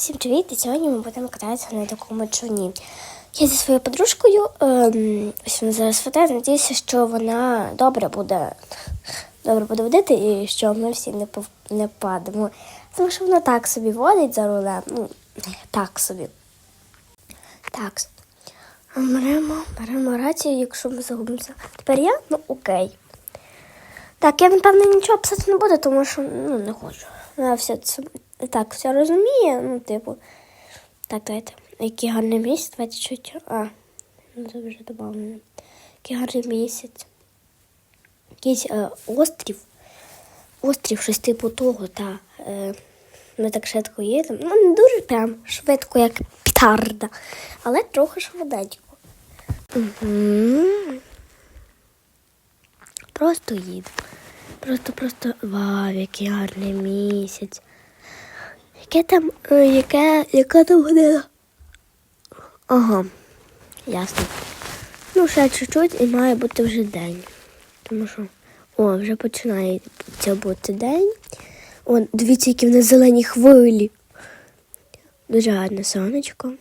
Всім привіт! І сьогодні ми будемо кататися на такому човні. Я зі своєю подружкою, ем, ось вона зараз веде, надіюся, що вона добре буде, добре буде водити і що ми всі не, пов- не падемо. Тому що вона так собі водить за рулем. Ну, так собі. Так. Беремо, беремо рацію, якщо ми загубимося. Тепер я, ну окей. Так, я напевно нічого писати не буду, тому що ну, не хочу. Вона все це так все розуміє, ну, типу. Так, давайте. Який гарний місяць, давайте чуть. А, ну це вже добавлено. Який гарний місяць. Якийсь е, острів. Острів, щось типу того, та. Е, ми так швидко їдемо. Ну, не дуже прям швидко, як петарда, але трохи швиденько. Просто їду. Просто, просто вау, який гарний місяць. Яке там, е, яке, яка там година? Ага, ясно. Ну, ще чуть-чуть і має бути вже день. Тому що, о, вже починає це бути день. О, дивіться, які в нас зелені хвилі. Дуже гарне сонечко.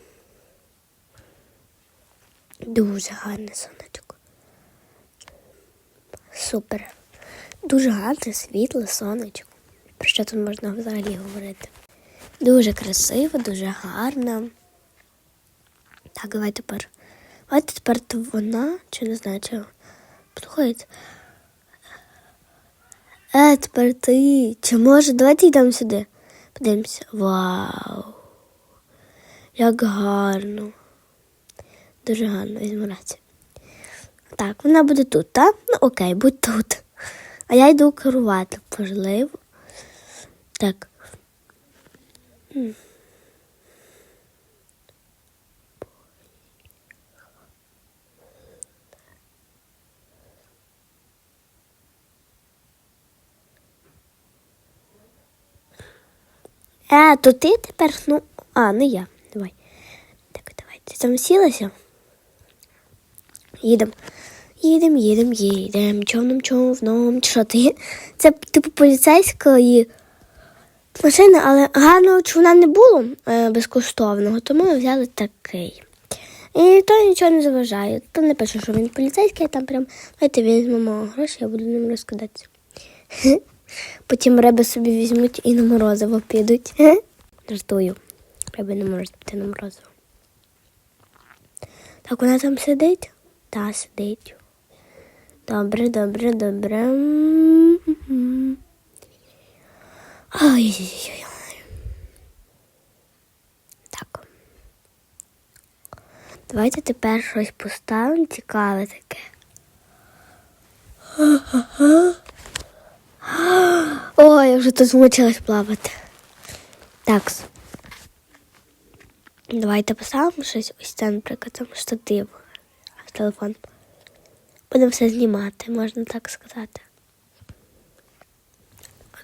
Дуже гарне сонечко. Супер. Дуже гарне світле сонечко. Про що тут можна взагалі говорити? Дуже красиво, дуже гарно. Так, давай тепер. Давайте тепер вона, чи не знаю, чи слухайте. Е, тепер ти. Чи може, давайте йдемо сюди. Подивимося. Вау. Як гарно. Дуже гарно, візьму рацію. Так, вона буде тут, так? Ну окей, будь тут. А я йду керувати, можливо. Так. М. Е, то ти тепер, ну, а, не я. Давай. Так, давай. Ти там сілася? Їдемо. Їдемо, їдемо, їдемо. Човном, човном. Що ти? Це типу поліцейської машини, але гарного човна не було е, безкоштовного, тому ми взяли такий. І то нічого не заважає. То не пише, що він поліцейський, а там прям давайте візьмемо гроші, я буду ним розкидатися. Потім риби собі візьмуть і на морозиво підуть. Жартую. Риби не можуть піти на морозиво. Так вона там сидить? Та, сидить. Добре, добре, добре. Ой-ой-ой. Так. Давайте тепер щось поставимо цікаве таке. Ой, я вже тут змучилась плавати. Так. Давайте поставимо щось ось це, наприклад, там штатив з телефон. Будемо все знімати, можна так сказати.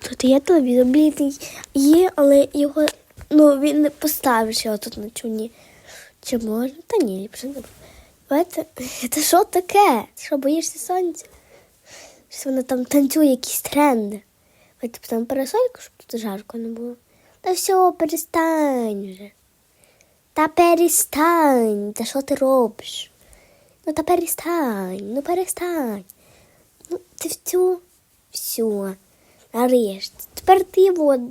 Тут є телевізор, блін, є, але його, ну, він не поставиш його тут на човні. Чи можна? Та ні, ліпше не. Давайте, це що таке? Що, боїшся сонця? Щось воно там танцює якісь тренди. Давайте там парасольку, щоб тут жарко не було. Та все, перестань вже. Та перестань. Та що ти робиш? Ну та перестань, ну перестань. Ну, ти все, все. Нарешті. Тепер ти вод,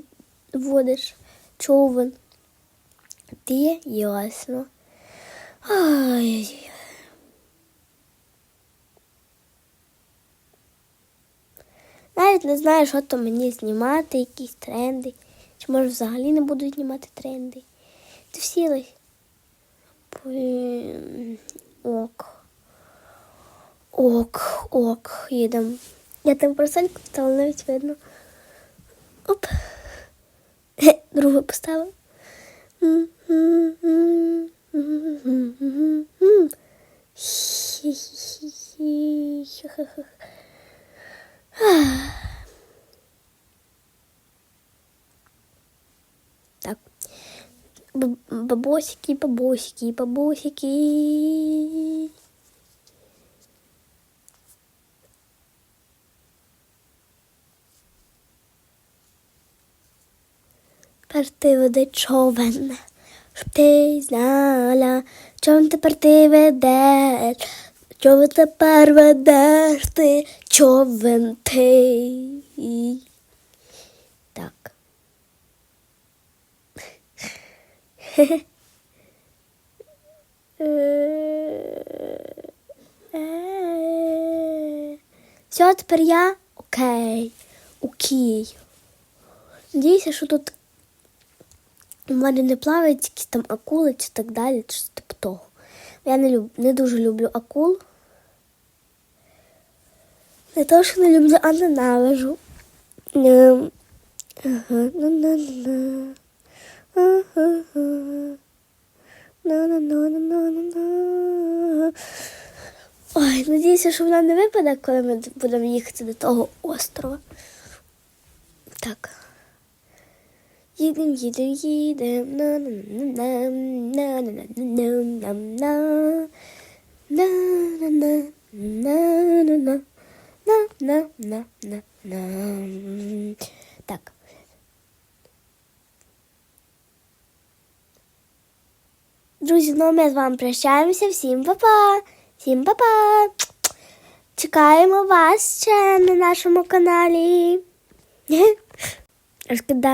водиш човен. Ти ясно. Ай. Навіть не знаю, що то мені знімати, якісь тренди. Чи може взагалі не буду знімати тренди. Ти всілась? Ок. Ок, ок, їдемо. Я там парасольку стала навіть видно. так стало. Так. Бабосики, бабосики, бабосики. Тепер ти веде човен, щоб ти знала, човен тепер ти ведеш, човен тепер ведеш ти, човен ти. Так. Все, тепер я окей. Окей. Надіюся, що тут у мене не плавають якісь там акули чи так далі, чи типу того. Я не, люб... не дуже люблю акул. Не то, що не люблю, а ненавижу. Ой, надіюся, що вона не випаде, коли ми будемо їхати до того острова. Так. Їдем, їдем, їдем. на на на на на на на на на на на на на на на на на на Так. Друзі, ну ми з вами прощаємося. Всім па-па! Всім па-па! Чекаємо вас ще на нашому каналі. Розкидаємо.